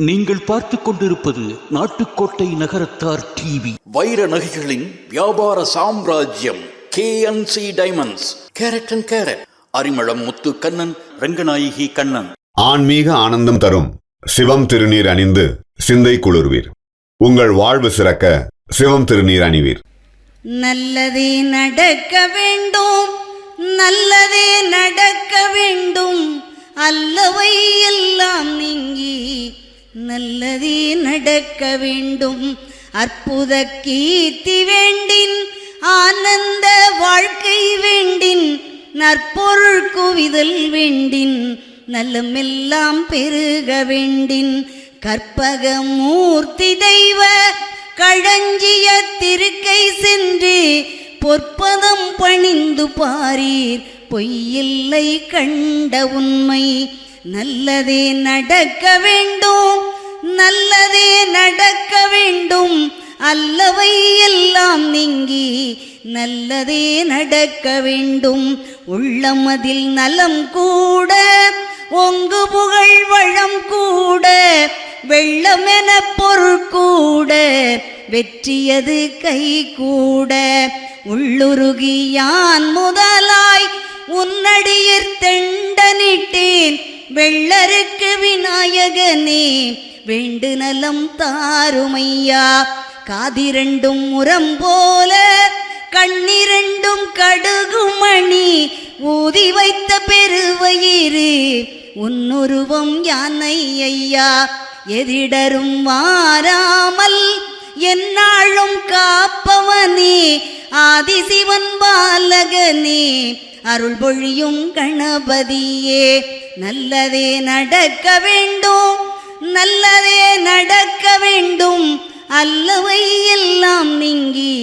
நீங்கள் பார்த்துக் கொண்டிருப்பது நாட்டுக்கோட்டை நகரத்தார் டிவி. வைர நகைகளின் வியாபார சாம்ராஜ்யம் KNC diamonds carat and carat. Arimalam Muthu Kannan Ranganayaki Kannan. ஆன்மீக ஆனந்தம் தரும் சிவம் திருநீர் அணிந்து சிந்தை குளிர்வீர். உங்கள் வாழ்வு சிறக்க சிவம் திருநீர் அணிவீர். நல்லதே நடக்க வேண்டும் நல்லதே நடக்க வேண்டும். அல்லவை எல்லாம் நீங்கி நல்லதே நடக்க வேண்டும். அற்புத கீர்த்தி வேண்டின் ஆனந்த வாழ்க்கை வேண்டின் நற்பொருள் குவிதல் வேண்டின் நல்லமெல்லாம் பெருக வேண்டின் கற்பக மூர்த்தி தெய்வ களஞ்சிய திருக்கை சென்று பொற்பதம் பணிந்து பாரீர். பொய்யில்லை கண்ட உண்மை நல்லதே நடக்க வேண்டும். நல்லதே நடக்க வேண்டும். அல்லவை எல்லாம் நீங்கி நல்லதே நடக்க வேண்டும். உள்ளமதில் நலம் கூட ஒங்கு புகழ் வளம் கூட வெள்ளமென பொருள் கூட வெற்றியது கை கூட. உள்ளுருகி யான் முதலாய் உன்னடியிற் தெண்டனிட்டேன் வெள்ளருக்கு விநாயகனே வேண்டு நலம் தாருமையா? காதிரண்டும் உரம் போல கண்ணிரண்டும் கடுகுமணி ஊதி வைத்த பெருவயிறு உன்னுருவம் யானை ஐயா எதிடரும் மாறாமல் என்னாளும் காப்பவனே ஆதிசிவன் பாலகனே அருள் பொழியும் கணபதியே. நல்லதே நடக்க வேண்டும் நல்லதே நடக்க வேண்டும். அல்லவை எல்லாம் நீங்கி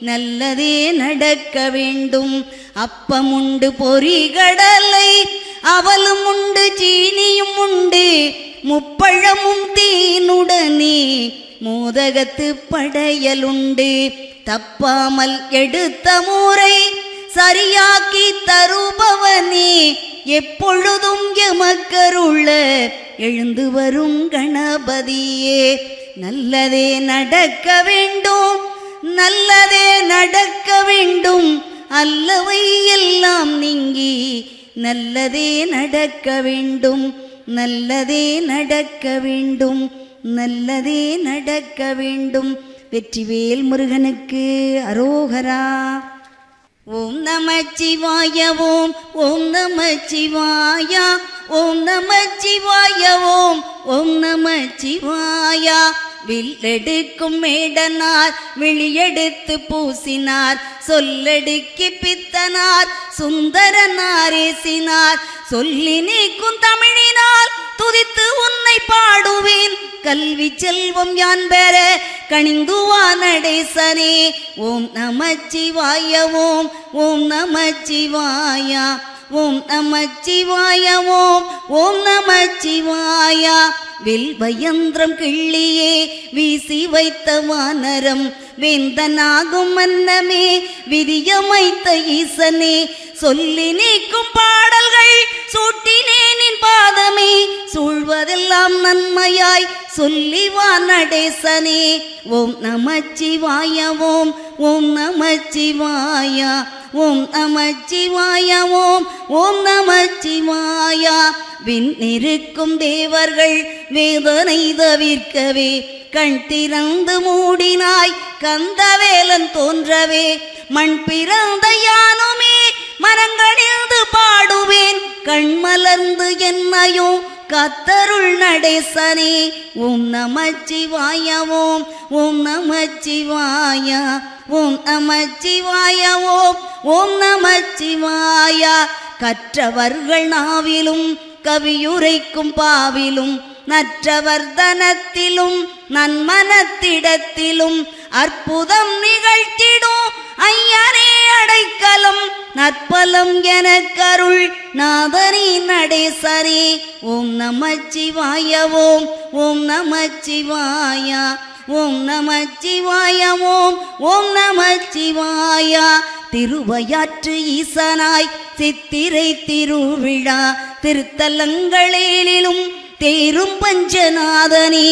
நல்லதே நடக்க வேண்டும். அப்பமுண்டு பொறிகடலை அவலும் உண்டு சீனியும் உண்டு முப்பழமும் தீனுடனே மோதகத்து படையலுண்டு தப்பாமல் எடுத்த முறை சரியாக்கி தருபவனே எப்பொழுதும் எமக்கருள்ள எழுந்து வரும் கணபதியே நல்லதே நடக்க வேண்டும் நல்லதே நடக்க வேண்டும் அல்லவை எல்லாம் நீங்கி நல்லதே நடக்க வேண்டும் நல்லதே நடக்க வேண்டும் நல்லதே நடக்க வேண்டும். வெற்றிவேல் முருகனுக்கு அரோகரா. ஓம் நமச்சிவாய ஓம் ஓம் நமச்சிவாயா ஓம் நம சிவாய ஓம் ஓம் நம சிவாயா. வில்லெடுக்கும் மேடனார் விழியெடுத்து பூசினார். சொல்லடுக்கி பித்தனார் சுந்தரனாரேசினார். சொல்லி நீக்கும் தமிழினால் துதித்து உன்னை பாடுவேன். கல்வி செல்வம் யான் பெற கணிந்துவா நடேசனே. ஓம் நம சிவாய ஓம் ஓம் நம சிவாயா. ஓம் நமச்சிவாய ஓம் ஓம் நமச்சிவாயா. வில்வயந்திரம் கிள்ளியே வீசி வைத்த வானரம். வேந்தனாகும் மன்னமே விதியமைத்த ஈசனே. சொல்லி நீக்கும் பாடல்கள் சூட்டினேனின் பாதமே. சூழ்வதெல்லாம் நன்மையாய் சொல்லி வா நடேசனே. ஓம் நமச்சிவாய ஓம் ஓம் நமச்சிவாயா. ஓம் நமச்சிவாய ஓம் ஓம் நமச்சிவாயா விண்ணிருக்கும் தேவர்கள் வேதனை தவிர்க்கவே கண் திறந்து மூடினாய் கந்தவேலன் தோன்றவே. மண் பிறந்த யானுமே மரங்களிலிருந்து பாடுவேன் கண் மலர்ந்து என்னையும் கத்தருள் நடேசனே. ஓம் நமச்சிவாய ஓம் ஓம் நமச்சிவாய ஓம் நமச்சிவாய ஓம் ஓம் நமச்சிவாய கற்றவர்கள் நாவிலும் கவியுரைக்கும் பாவிலும் நற்றவர் தனத்திலும் நன்மனத்திடத்திலும் அற்புதம் நிகழ்த்திடும் ஐயரே அடைக்கலம். நற்பலம் என கருள் நாதனி நடேசரே. ஓம் நமச்சிவாய ஓம் ஓம் நமச்சிவாய ஓம் நமச்சிவாய ஓம் ஓம் நமச்சிவாய திருவையாற்று ஈசனாய் சித்திரை திருவிழா திருத்தலங்களிலும் தேரும் பஞ்சநாதனே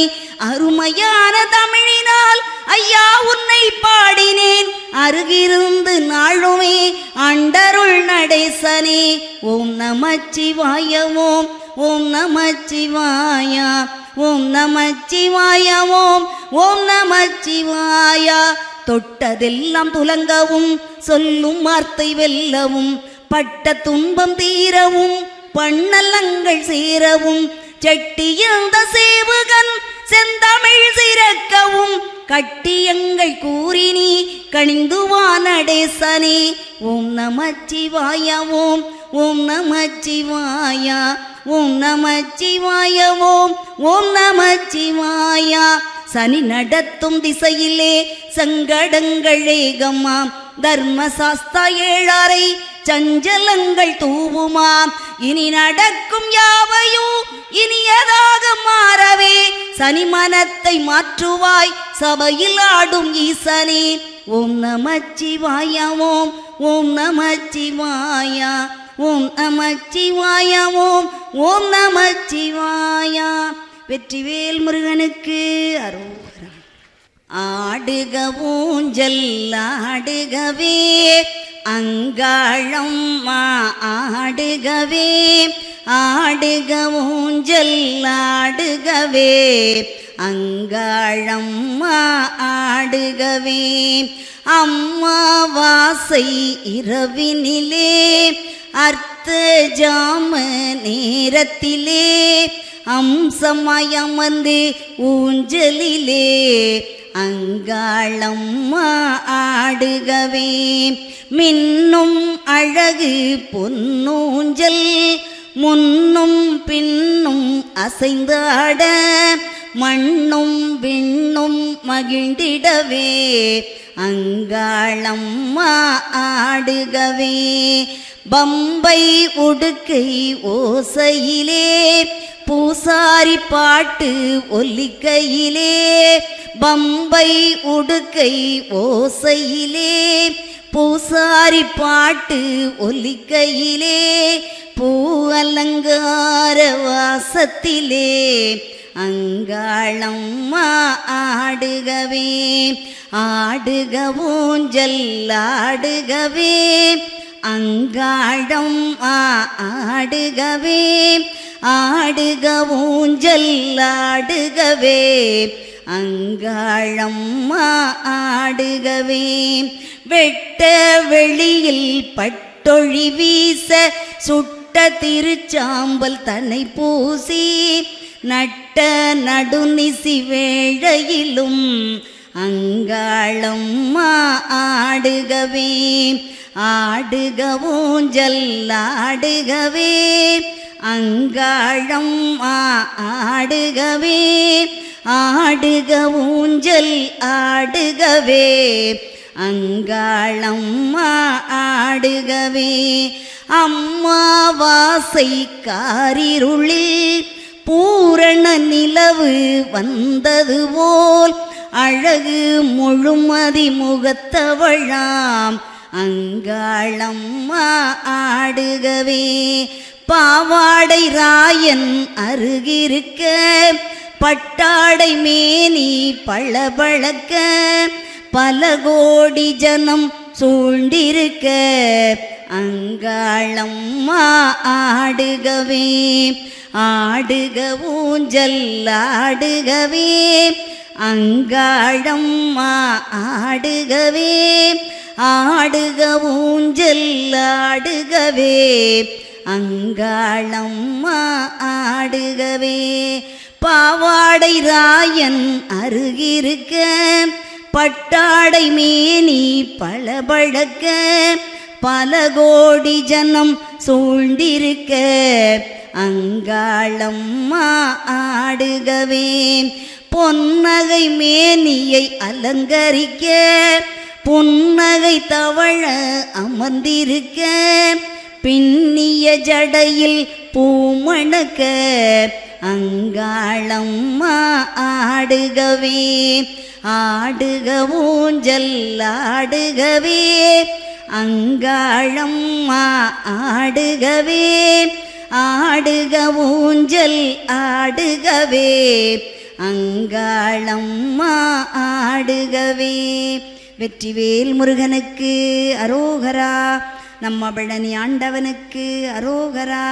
அருமையான தமிழினால் ஐயா உன்னை பாடினேன் அருகிருந்து நாளுமே அண்டருள் நடேசனே. ஓம் நமச்சிவாய ஓம் ஓம் நமச்சிவாயா. ஓம் நமச்சிவாய ஓம் ஓம் நமச்சிவாய. தொட்டதெல்லாம் துலங்கவும் சொல்லும் வார்த்தை வெல்லவும் பட்ட துன்பம் தீரவும் பண்ணலங்கள் சேரவும் செட்டியந்த சேவகன் செந்தமிழ் சிறக்கவும் கட்டியங்கள் கூறினி கணிந்துவானடேசனே ஓம் நமச்சிவாய ஓம் ஓம் நமச்சிவாயா. ஓம் நமச்சிவாய ஓம் ஓம் நமச்சிவாயா சனி நடத்தும் திசையிலே சங்கடங்கள் ஏகமாம். தர்மசாஸ்தா ஏழாரை சஞ்சலங்கள் தூவுமாம் இனி நடக்கும் யாவையும் இனியதாக மாறவே. சனி மனத்தை மாற்றுவாய் சபையில் ஆடும் ஈசனே. ஓம் நமச்சிவாய ஓம் ஓம் நமச்சிவாயா ஓம் நமச்சிவாய ஓம் ஓம் நமச்சிவாயா. வெற்றிவேல் முருகனுக்கு அரோகரம் ஆடுக ஊஞ்சல் ஆடுகவே. அங்காளம் ஆடுகவே. ஆடுக ஊஞ்சல் ஆடுகவே. அங்காளம் ஆடுகவே. அம்மா வாசை இரவினிலே. அர்த்த ஜாம நேரத்திலே அம்சமயமந்து ஊஞ்சலிலே அங்காளம்மா ஆடுகவே. மின்னும் அழகு பொன்னூஞ்சல் முன்னும் பின்னும் அசைந்தாட மண்ணும் விண்ணும் மகிழ்ந்திடவே. அங்காளம்மா ஆடுகவே. பம்பை உடுக்கை ஓசையிலே பூசாரி பாட்டு ஒல்லிக்கையிலே பம்பை உடுக்கை ஓசையிலே பூசாரி பாட்டு ஒலிக்கையிலே பூ அலங்கார வாசத்திலே அங்காளம்மா ஆடுகவே ஆடுக ஊஞ்சல் அங்காடம் ஆடுகவே. ஆடுக ஊஞ்சல் ஆடுகவே. அங்காளம்மா ஆடுகவே. வெட்ட வெளியில் பட்டொழி வீச சுட்ட திருச்சாம்பல் தன்னை பூசி. நட்ட நடுநிசி வேழையிலும் அங்காளம்மா ஆடுகவே. ஆடுக ஊஞ்சல் அங்காழம் ஆடுகவே ஆடுக ஊஞ்சல் ஆடுகவே அங்காளம்மா ஆடுகவே. அம்மாவாசை காரிருளில் பூரண நிலவு வந்தது போல் அழகு முழுமதி முகத்தவழாம் அங்காளம்மா ஆடுகவே பாவாடை ராயன் அருகிருக்க பட்டாடை மேனி பளபளக்க பல கோடி ஜனம் சூழ்ந்திருக்க அங்காளம்மா ஆடுகவே ஆடுக ஊஞ்சல் ஆடுகவே அங்காளம்மா ஆடுகவே ஆடுக ஊஞ்சல் ஆடுகவே. அங்காளம்மா ஆடுகவே. பாவாடை ராயன் அருகிருக்க. பட்டாடை மேனி பளபளக்க பல கோடி ஜனம் சூழ்ந்திருக்க. அங்காளம்மா ஆடுகவே. பொன்னகை மேனியை அலங்கரிக்க. புன்னகை தவழ அமர்ந்திருக்க பின்னிய ஜடையில் பூமணக்க அங்காளம்மா ஆடுகவே ஆடுக ஊஞ்சல் ஆடுகவே அங்காளம்மா ஆடுகவே ஆடுக ஊஞ்சல் ஆடுகவே அங்காளம்மா ஆடுகவே. வெற்றிவேல் முருகனுக்கு அரோகரா நம்ம பழனி ஆண்டவனுக்கு அரோகரா.